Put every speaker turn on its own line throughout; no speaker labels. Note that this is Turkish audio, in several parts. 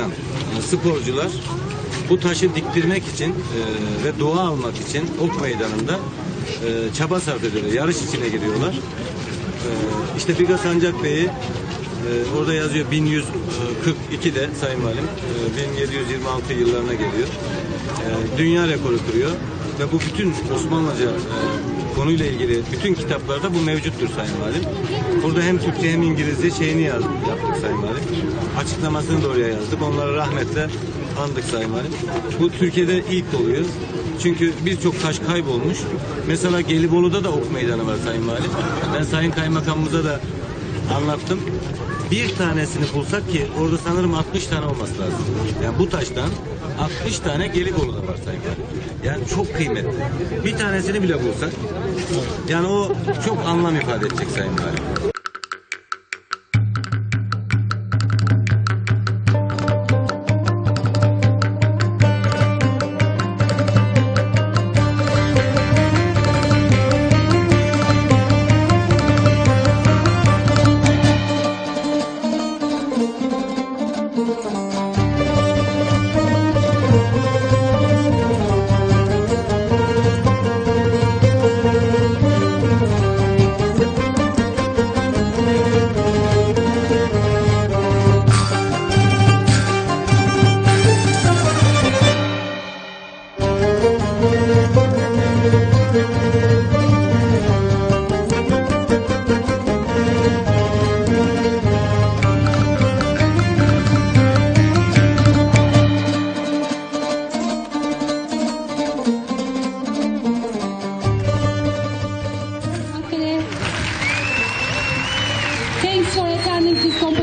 e, sporcular bu taşı diktirmek için e, ve dua almak için ok meydanında e, çaba sarf ediyorlar. Yarış içine giriyorlar. E, işte Biga Sancak Bey'i e, orada yazıyor 1142'de Sayın Valim e, 1726 yıllarına geliyor. Dünya rekoru kırıyor ve bu bütün Osmanlıca konuyla ilgili bütün kitaplarda bu mevcuttur Sayın Valim. Burada hem Türkçe hem İngilizce şeyini yazdık, yaptık Sayın Valim. Açıklamasını da oraya yazdık. Onları rahmetle andık Sayın Valim. Bu Türkiye'de ilk oluyor. Çünkü birçok taş kaybolmuş. Mesela Gelibolu'da da ok meydanı var Sayın Valim. Ben Sayın Kaymakamımıza da anlattım. Bir tanesini bulsak ki orada sanırım 60 tane olması lazım. Yani bu taştan 60 tane Gelibolu'da var Sayın Valim. Yani çok kıymetli. Bir tanesini bile bulsak yani o çok anlam ifade edecek Sayın Valim.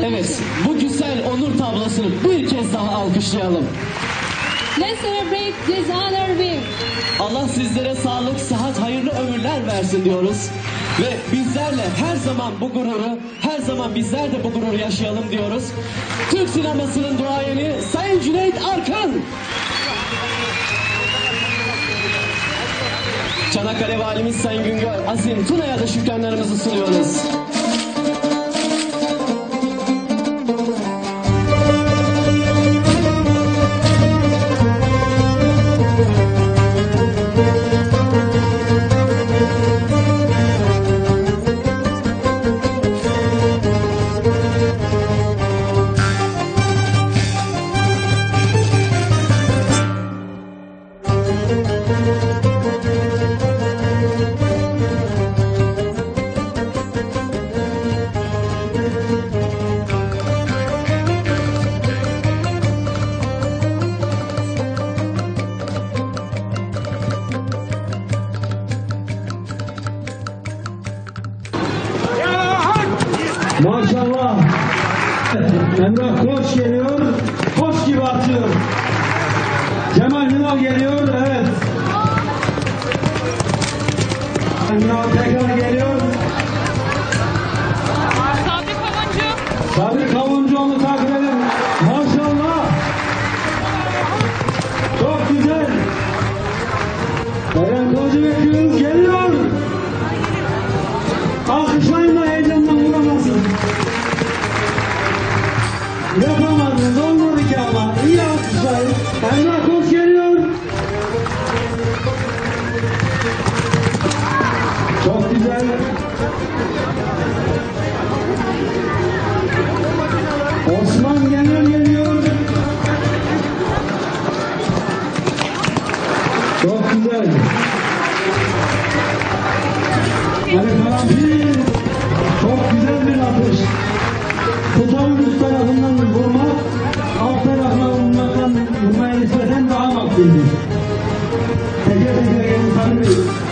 Evet, bu güzel onur tablosunu bir kez daha alkışlayalım.
Let's celebrate this honor with
Allah sizlere sağlık, sıhhat, hayırlı ömürler versin diyoruz. Ve bizlerle her zaman bu gururu, her zaman bizler de bu gururu yaşayalım diyoruz. Türk sinemasının duayeni Sayın Cüneyt Arkın. Çanakkale Valimiz Sayın Güngör Azim Tuna'ya da şükranlarımızı sunuyoruz.
Maşallah. Emrah Koç geliyor. Koç gibi atıyor. Cemal Ünal geliyor. Evet. Ünal verdi. Yani
Karanfil çok
güzel bir atış. Tutan üst tarafından vurmak, alt tarafından vurmaktan vurmaya nispeten daha makbuldur. Teker teker insanı bir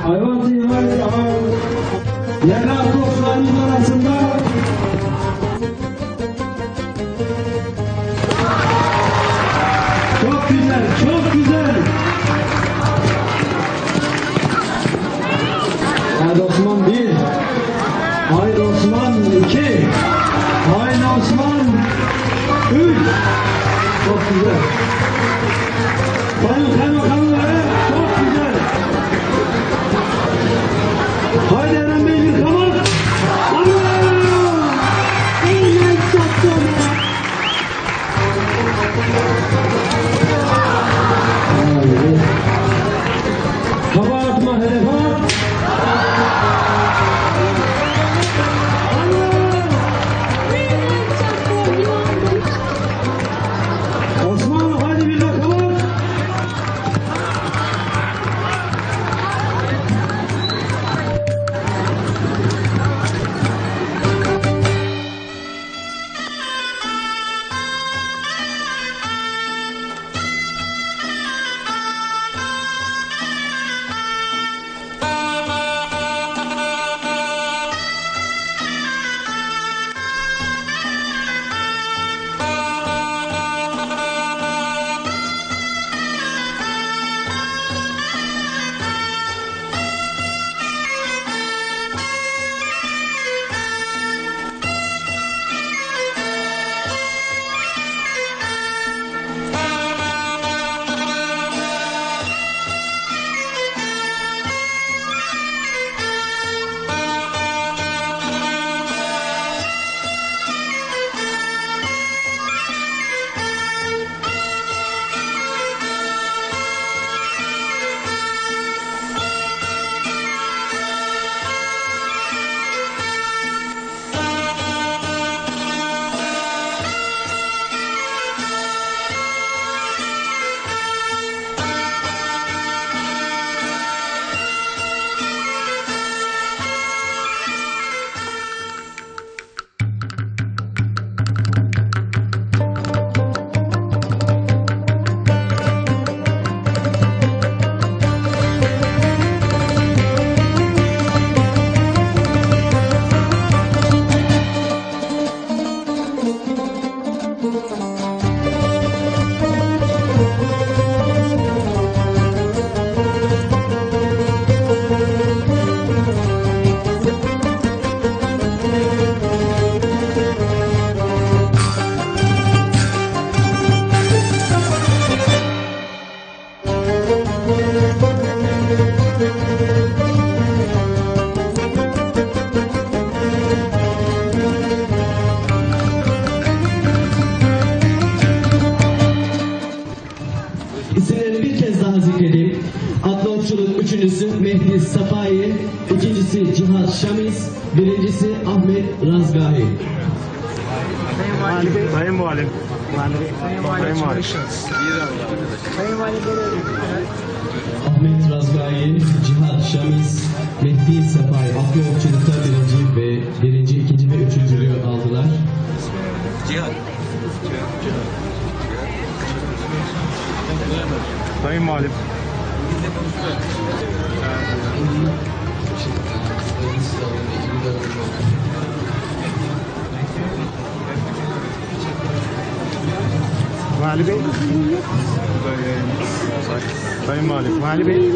I want to invite our Yerler dostlarımızla Haydi
Osman 1 Haydi Osman 2 Haydi Osman 3 Çok güzel. Bayıl birincisi Ahmet Razgahi.
Sayın Muhallim. Sayın Muhallim.
Ahmet Razgahi, Cihat Şamiz, Mehdi Sapai, atlı okçulukta birinci ve birinci, ikinci ve üçüncülüğü aldılar.
Cihat.
Sayın Muhallim. Vali Bey. Sayın Vali. Vali Bey.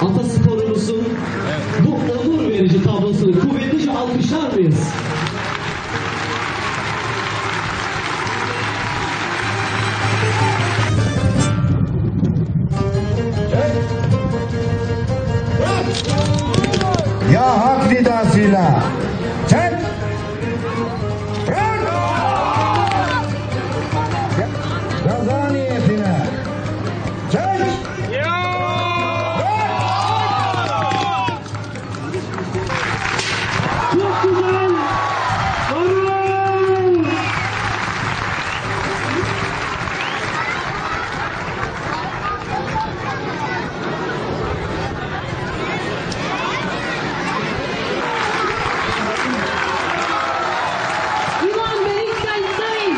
Atasporumuzun bu onur verici tablosunu kuvvetlice alkışlar mıyız?
Ya
güzel. Bravo.
Ivan Sain.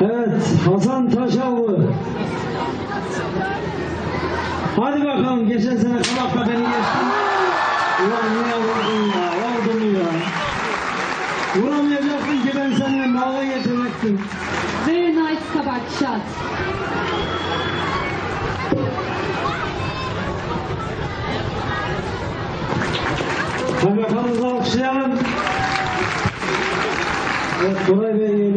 Evet, Hasan Taşavlı. Vuramayacaktın ki ben seninle dalga geçecektim.
Very nice kabak shot.
Bakalım alkışlayalım. Evet, Koray Bey